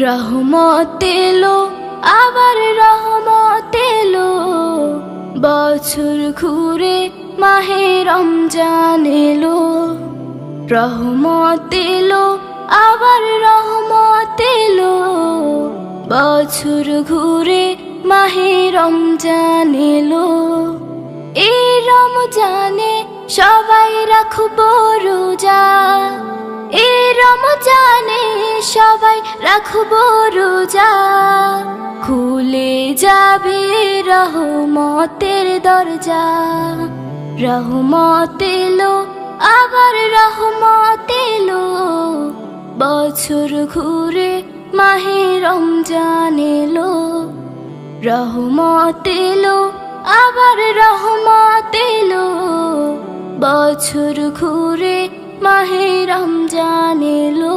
রহমত এলো, আবার রহমত এলো। বছর ঘুরে মাহে রমজান এলো। রহমত এলো, আবার রহমত এলো। বছর ঘুরে মাহে রমজান এলো। এই রমজানে সবাই রাখব রাখব রোজা। খুলে যাবে রহমতের দরজা। রহমত আবার রহমত এলো। বছর ঘুরে মাহে রমজান এলো। রহমত এলো, আবার রহমত এলো। বছর ঘুরে মাহে রমজান এলো।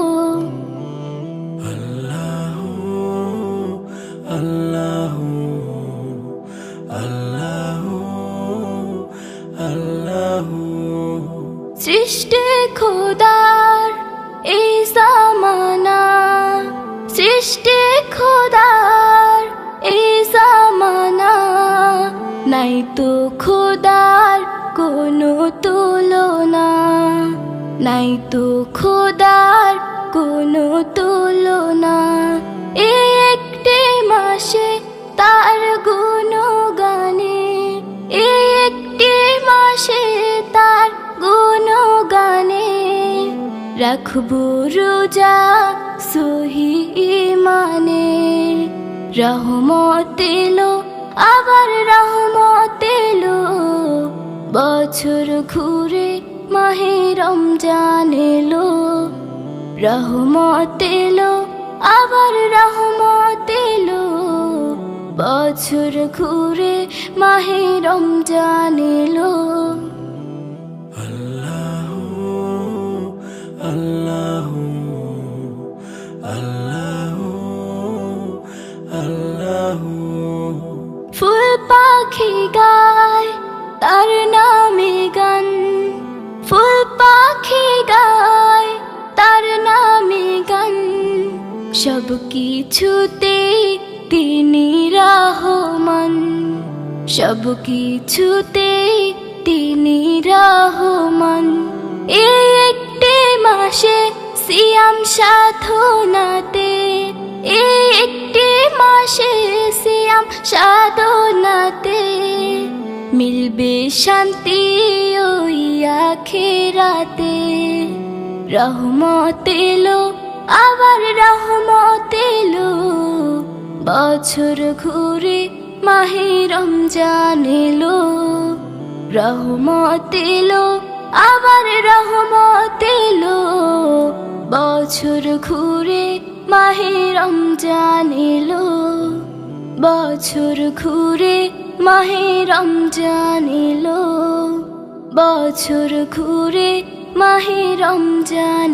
সৃষ্টি খোদার এই জামানা, সৃষ্টি খোদার এই জামানা, নাই তো খোদার কোনো তুলনা, নাই তো খোদার কোনো তুলনা। একটি মাসে তার গুণগানে রাখব রোজা সহি মানে রহমত এলো, আবার রহমত এলো। বছর ঘুরে মাহে রমজান এলো। রহমত এলো, আবার রহমত এলো। বছর ঘুরে মাহে রমজান এলো। ফুল পাখি গায়, তার নামে গান। ফুল পাখি গায়, তার নামে গান। সব কিছুতে তিনি রহমান। সব কিছুতে তিনি রহমান। এই একটি মাসে সিয়াম সাধনাতে মিলবে শান্তি ওই আখেরাতে। রহমত এলো, আবার রহমত এলো। বছর ঘুরে মাহে রমজান এলো। রহমত এলো, আবার রহমত এলো। বছর ঘুরে মাহে রমজান এলো। বছর ঘুরে মাহে রমজান এলো বছর ঘুরে মাহে রমজান